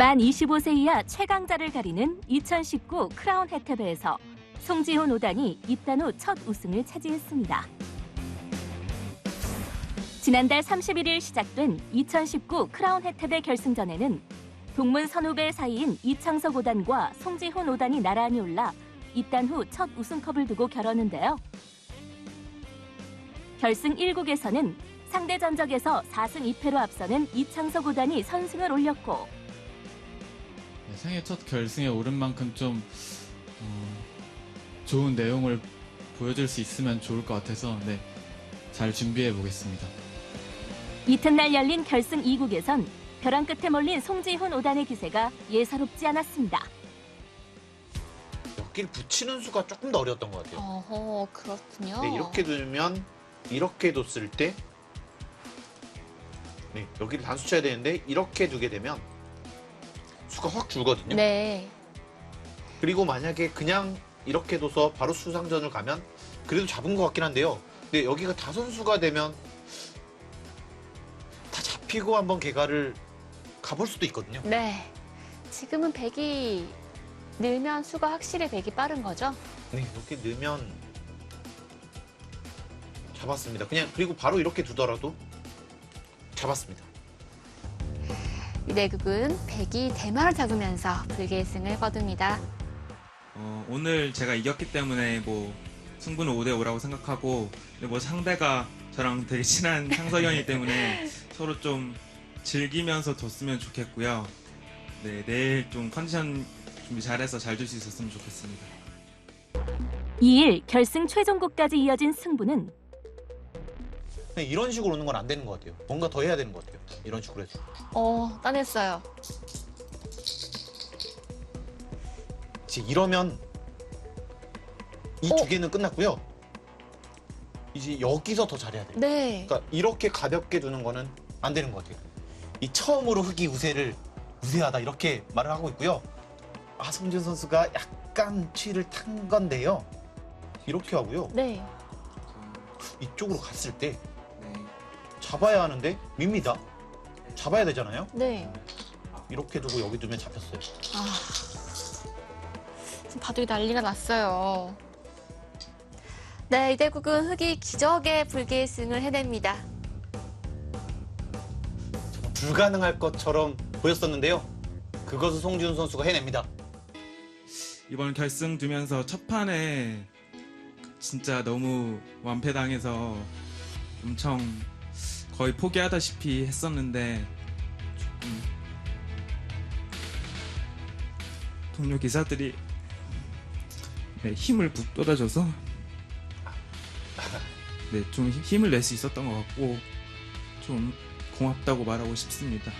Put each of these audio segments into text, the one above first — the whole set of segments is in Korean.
만 25세 이하 최강자를 가리는 2019 크라운 혜태배에서 송지훈 5단이 입단 후 첫 우승을 차지했습니다. 지난달 31일 시작된 2019 크라운 혜태배 결승전에는 동문 선후배 사이인 이창석 5단과 송지훈 5단이 나란히 올라 입단 후 첫 우승컵을 두고 겨뤘는데요. 결승 1국에서는 상대 전적에서 4승 2패로 앞서는 이창석 5단이 선승을 올렸고 네, 생애 첫 결승에 오른 만큼 좀 어, 좋은 내용을 보여줄 수 있으면 좋을 것 같아서 네, 잘 준비해 보겠습니다. 이튿날 열린 결승 2국에선 벼랑 끝에 몰린 송지훈 5단의 기세가 예사롭지 않았습니다. 여길 붙이는 수가 조금 더 어려웠던 것 같아요. 어허, 그렇군요. 네, 이렇게 두면 이렇게 뒀을 때 네, 여기를 단수 쳐야 되는데 이렇게 두게 되면 수가 확 줄거든요. 네. 그리고 만약에 그냥 이렇게 둬서 바로 수상전을 가면 그래도 잡은 것 같긴 한데요. 근데 여기가 다선수가 되면 다 잡히고 한번 개가를 가볼 수도 있거든요. 네. 지금은 백이 늘면 수가 확실히 백이 빠른 거죠? 네, 이렇게 넣으면 잡았습니다. 그냥 그리고 바로 이렇게 두더라도 잡았습니다. 이 내국은 백이 대마를 잡으면서 불계승을 거둡니다. 어, 오늘 제가 이겼기 때문에 뭐 승부는 5대 5라고 생각하고 근데 뭐 상대가 저랑 되게 친한 상석이었기 때문에 서로 좀 즐기면서 뒀으면 좋겠고요. 네, 내일 좀 컨디션 준비 잘해서 잘둘수 있었으면 좋겠습니다. 2일 결승 최종국까지 이어진 승부는 이런 식으로 오는 건 안 되는 것 같아요. 뭔가 더 해야 되는 것 같아요. 이런 식으로 해서. 어, 따냈어요. 이제 이러면 이 어? 두 개는 끝났고요. 이제 여기서 더 잘해야 돼요. 네. 그러니까 이렇게 가볍게 두는 거는 안 되는 것 같아요. 이 처음으로 흑이 우세를 우세하다 이렇게 말을 하고 있고요. 아 성준 선수가 약간 취를 탄 건데요. 이렇게 하고요. 네. 이쪽으로 갔을 때 네. 잡아야 하는데 밉니다. 잡아야 되잖아요. 네. 이렇게 두고 여기 두면 잡혔어요. 아. 지금 바둑이 난리가 났어요. 네, 이대국은 흑이 기적의 불계승을 해냅니다. 불가능할 것처럼 보였었는데요. 그것을 송지훈 선수가 해냅니다. 이번 결승 두면서 첫 판에 진짜 너무 완패당해서 엄청 거의 포기하다시피 했었는데 조금 동료 기사들이 네, 힘을 북돋아줘서 네, 좀 힘- 힘을 낼 수 있었던 것 같고 좀 고맙다고 말하고 싶습니다.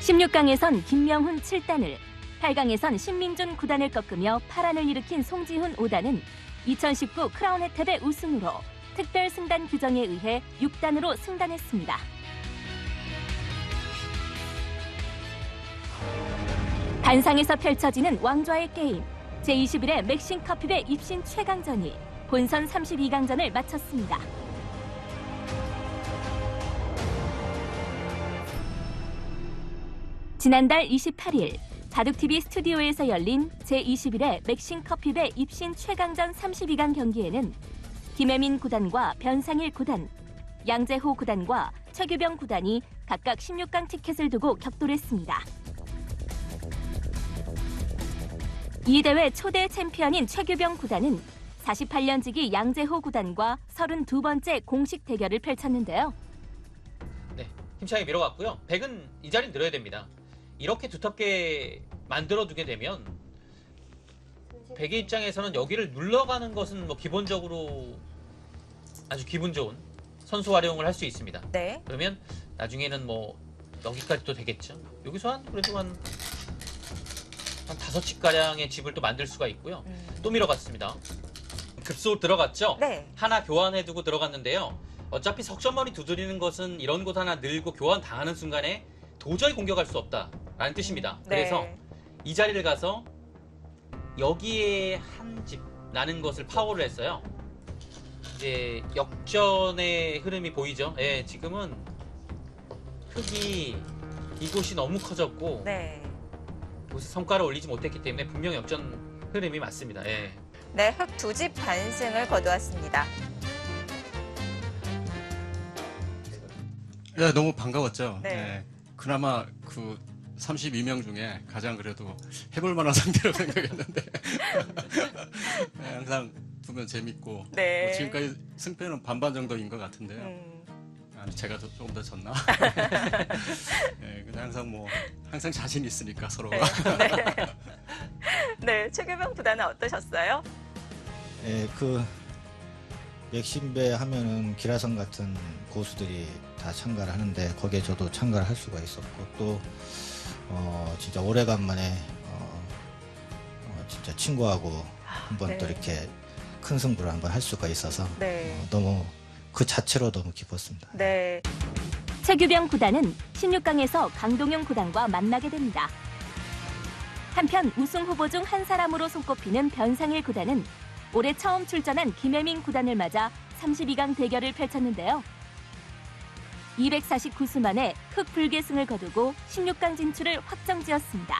16강에선 김명훈 7단을, 8강에선 신민준 9단을 꺾으며 파란을 일으킨 송지훈 5단은 2019 크라운 혜택의 우승으로 특별 승단 규정에 의해 6단으로 승단했습니다. 단상에서 펼쳐지는 왕좌의 게임 제21회 맥신 커피배 입신 최강전이 본선 32강전을 마쳤습니다. 지난달 28일 바둑TV 스튜디오에서 열린 제21회 맥신 커피배 입신 최강전 32강 경기에는 김혜민 구단과 변상일 구단, 양재호 구단과 최규병 구단이 각각 16강 티켓을 두고 격돌했습니다. 이 대회 초대 챔피언인 최규병 구단은 48년 지기 양재호 구단과 32번째 공식 대결을 펼쳤는데요. 네, 힘차게 밀어갔고요. 백은 이 자리 늘어야 됩니다. 이렇게 두텁게 만들어두게 되면 백의 입장에서는 여기를 눌러가는 것은 뭐 기본적으로 아주 기분 좋은 선수 활용을 할 수 있습니다. 네. 그러면 나중에는 뭐 여기까지 도 되겠죠. 여기서 한 그래도 한, 한 다섯 치 가량의 집을 또 만들 수가 있고요. 음. 또 밀어갔습니다. 급소 들어갔죠. 네. 하나 교환해두고 들어갔는데요. 어차피 석점머리 두드리는 것은 이런 곳 하나 늘고 교환 당하는 순간에 도저히 공격할 수 없다라는 뜻입니다. 그래서 네. 이 자리를 가서 여기에 한집 나는 것을 파워를 했어요. 이제 역전의 흐름이 보이죠. 예, 지금은 흑이 이곳이 너무 커졌고 네. 이곳에 성과를 올리지 못했기 때문에 분명 역전 흐름이 맞습니다. 예. 네, 흑 두 집 반승을 거두었습니다. 네, 너무 반가웠죠. 네. 네. 그나마 그 32명 중에 가장 그래도 해볼 만한 상대라고 생각했는데 네, 항상 보면 재밌고 네. 뭐 지금까지 승패는 반반 정도인 것 같은데요. 음, 아니 제가 더- 조금 더 졌나? 네, 근데 항상 뭐 항상 자신 있으니까 서로가. 네, 최규병 구단은 어떠셨어요? 예, 그 맥신배 하면은 기라성 같은 고수들이 다 참가를 하는데 거기에 저도 참가를 할 수가 있었고 또 어, 진짜 오래간만에 어, 어, 진짜 친구하고 한번 네. 또 이렇게 큰 승부를 한번 할 수가 있어서 네. 어, 너무 그 자체로 너무 기뻤습니다. 네. 최규병 구단은 16강에서 강동용 구단과 만나게 됩니다. 한편 우승 후보 중 한 사람으로 손꼽히는 변상일 구단은 올해 처음 출전한 김혜민 구단을 맞아 32강 대결을 펼쳤는데요. 249수 만에 흑불계승을 거두고 16강 진출을 확정지었습니다.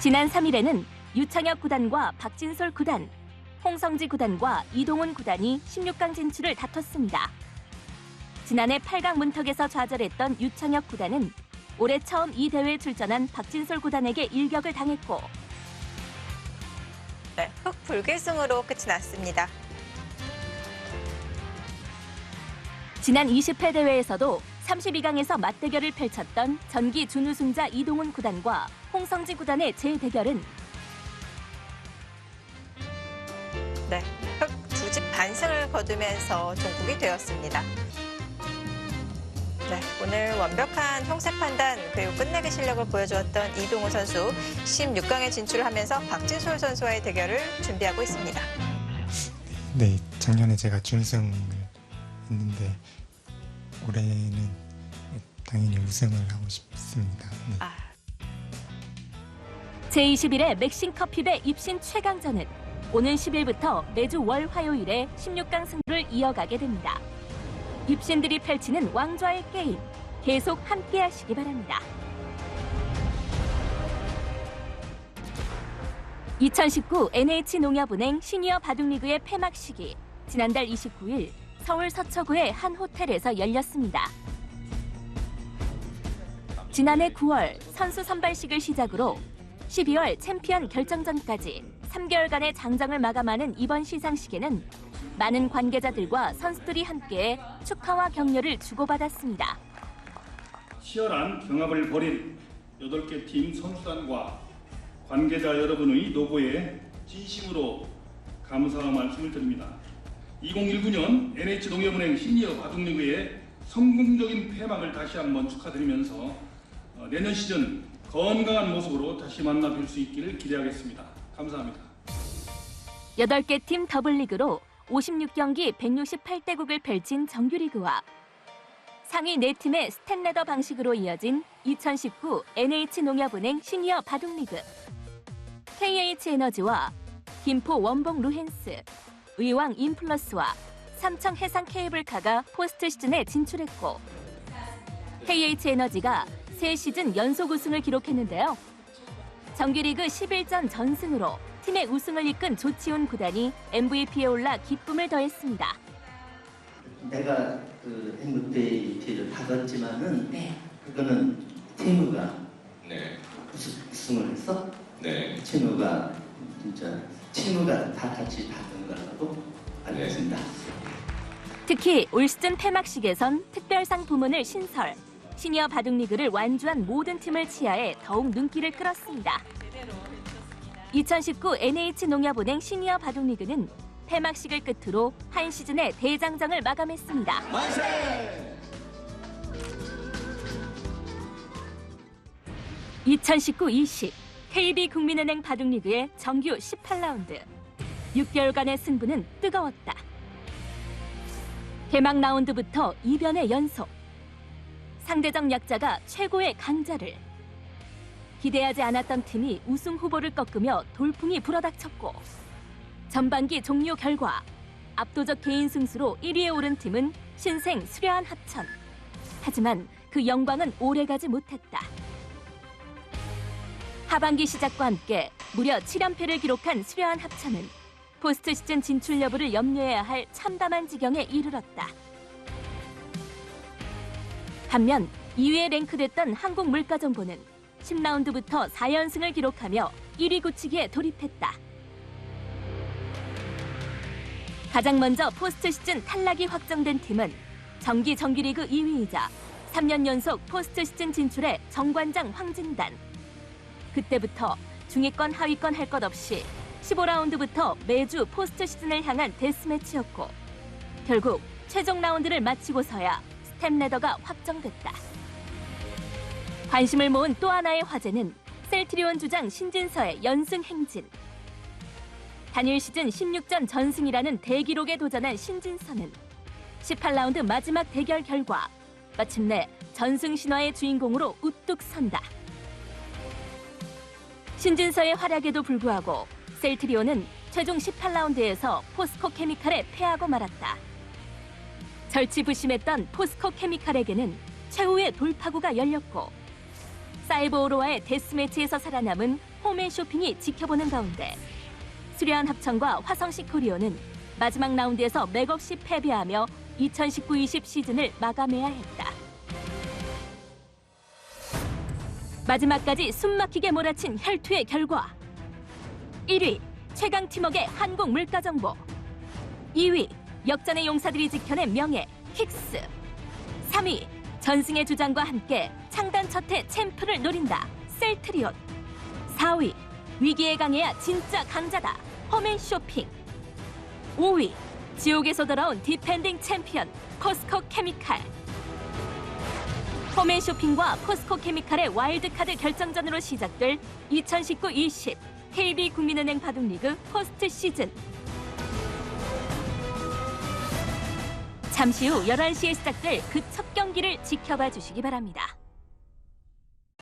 지난 3일에는 유창혁 구단과 박진솔 구단, 홍성지 구단과 이동훈 구단이 16강 진출을 다퉜습니다. 지난해 8강 문턱에서 좌절했던 유창혁 구단은 올해 처음 이 대회에 출전한 박진솔 구단에게 일격을 당했고 네, 흑 불계승으로 끝이 났습니다. 지난 20회 대회에서도 32강에서 맞대결을 펼쳤던 전기 준우승자 이동훈 구단과 홍성지 구단의 재대결은 네, 흑두집 반승을 거두면서 종국이 되었습니다. 네, 오늘 완벽한 형세 판단 그리고 끝내기 실력을 보여주었던 이동우 선수 16강에 진출하면서 박진솔 선수와의 대결을 준비하고 있습니다. 네, 작년에 제가 준우승을 했는데 올해는 당연히 우승을 하고 싶습니다. 네. 아, 제21회 맥신 커피배 입신 최강전은 오는 10일부터 매주 월 화요일에 16강 승부를 이어가게 됩니다. 입신들이 펼치는 왕좌의 게임 계속 함께 하시기 바랍니다. 2019 NH농협은행 시니어 바둑리그의 폐막식이 지난달 29일 서울 서초구의 한 호텔에서 열렸습니다. 지난해 9월 선수 선발식을 시작으로 12월 챔피언 결정전까지 3개월간의 장정을 마감하는 이번 시상식에는 많은 관계자들과 선수들이 함께 축하와 격려를 주고받았습니다. 치열한 경합을 벌인 8개 팀 선수단과 관계자 여러분의 노고에 진심으로 감사의 말씀을 드립니다. 2019년 NH농협은행 시니어 바둑리그의 성공적인 폐막을 다시 한번 축하드리면서 어, 내년 시즌 건강한 모습으로 다시 만나 뵐 수 있기를 기대하겠습니다. 감사합니다. 8개 팀 더블리그로 56경기 168대국을 펼친 정규리그와 상위 4팀의 스탠레더 방식으로 이어진 2019 NH농협은행 시니어 바둑리그 KH에너지와 김포 원봉 루헨스, 의왕 인플러스와 삼청 해상 케이블카가 포스트 시즌에 진출했고 KH에너지가 새 시즌 연속 우승을 기록했는데요. 정규리그 11전 전승으로 팀의 우승을 이끈 조치훈 구단이 MVP에 올라 기쁨을 더했습니다. 내가 그 MVP를 받았지만은 그거는 팀우가 우승- 우승을 했어. 팀우가 진짜 팀우가 다 같이 받은 거라 고 알고 있습니다. 특히 올 시즌 폐막식에선 특별상 부문을 신설, 시니어 바둑리그를 완주한 모든 팀을 치하해 더욱 눈길을 끌었습니다. 2019 NH농협은행 시니어 바둑리그는 폐막식을 끝으로 한 시즌의 대장정을 마감했습니다. 2019-20 KB국민은행 바둑리그의 정규 18라운드 6개월간의 승부는 뜨거웠다. 개막 라운드부터 이변의 연속. 상대적 약자가 최고의 강자를. 기대하지 않았던 팀이 우승 후보를 꺾으며 돌풍이 불어닥쳤고 전반기 종료 결과 압도적 개인 승수로 1위에 오른 팀은 신생 수려한 합천, 하지만 그 영광은 오래가지 못했다. 하반기 시작과 함께 무려 7연패를 기록한 수려한 합천은 포스트 시즌 진출 여부를 염려해야 할 참담한 지경에 이르렀다. 반면 2위에 랭크됐던 한국 물가정보는 10라운드부터 4연승을 기록하며 1위 굳히기에 돌입했다. 가장 먼저 포스트 시즌 탈락이 확정된 팀은 정기 정규리그 2위이자 3년 연속 포스트 시즌 진출의 정관장 황진단. 그때부터 중위권 하위권 할 것 없이 15라운드부터 매주 포스트 시즌을 향한 데스매치였고 결국 최종 라운드를 마치고서야 스텝 레더가 확정됐다. 관심을 모은 또 하나의 화제는 셀트리온 주장 신진서의 연승 행진. 단일 시즌 16전 전승이라는 대기록에 도전한 신진서는 18라운드 마지막 대결 결과 마침내 전승 신화의 주인공으로 우뚝 선다. 신진서의 활약에도 불구하고 셀트리온은 최종 18라운드에서 포스코 케미칼에 패하고 말았다. 절치부심했던 포스코 케미칼에게는 최후의 돌파구가 열렸고 사이버오로와의 데스매치에서 살아남은 홈앤 쇼핑이 지켜보는 가운데 수려한 합천과 화성시 코리오는 마지막 라운드에서 맥없이 패배하며 2019-20 시즌을 마감해야 했다. 마지막까지 숨막히게 몰아친 혈투의 결과 1위 최강 팀워크의 한국 물가 정보. 2위 역전의 용사들이 지켜낸 명예 킥스. 3위 전승의 주장과 함께 창단 첫 해 챔프를 노린다 셀트리온. 4위 위기에 강해야 진짜 강자다 홈앤 쇼핑. 5위 지옥에서 돌아온 디펜딩 챔피언 포스코 케미칼. 홈앤 쇼핑과 포스코 케미칼의 와일드카드 결정전으로 시작될 2019-20 KB 국민은행 바둑리그 포스트 시즌 잠시 후 11시에 시작될 그 첫 경기를 지켜봐 주시기 바랍니다.